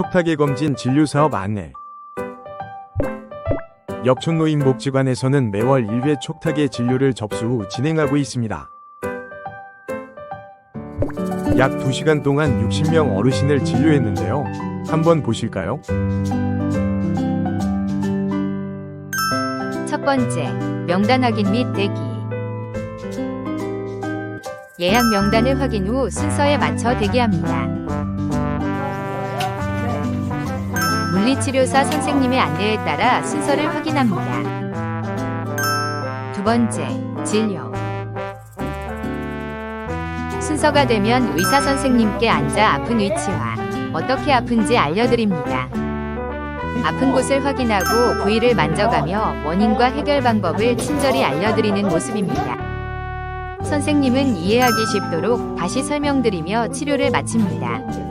촉탁의 검진 진료 사업 안내. 역촌노인복지관에서는 매월 1회 촉탁의 진료를 접수 후 진행하고 있습니다. 약 2시간 동안 60명 어르신을 진료했는데요. 한번 보실까요? 첫 번째, 명단 확인 및 대기. 예약 명단을 확인 후 순서에 맞춰 대기합니다. 물리치료사 선생님의 안내에 따라 순서를 확인합니다. 두 번째, 진료. 순서가 되면 의사 선생님께 앉아 아픈 위치와 어떻게 아픈지 알려드립니다. 아픈 곳을 확인하고 부위를 만져가며 원인과 해결 방법을 친절히 알려드리는 모습입니다. 선생님은 이해하기 쉽도록 다시 설명드리며 치료를 마칩니다.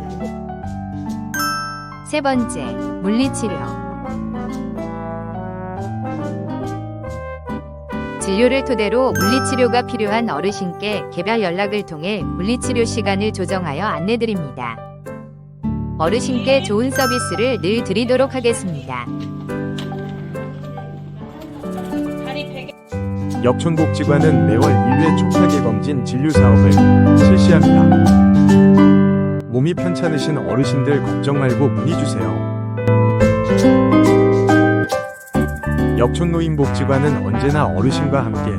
세 번째, 물리치료. 진료를 토대로 물리치료가 필요한 어르신께 개별 연락을 통해 물리치료 시간을 조정하여 안내드립니다. 어르신께 좋은 서비스를 늘 드리도록 하겠습니다. 역촌복지관은 매월 1회 촉탁의 검진 진료 사업을 실시합니다. 몸이 편찮으신 어르신들 걱정 말고 문의 주세요. 역촌노인복지관은 언제나 어르신과 함께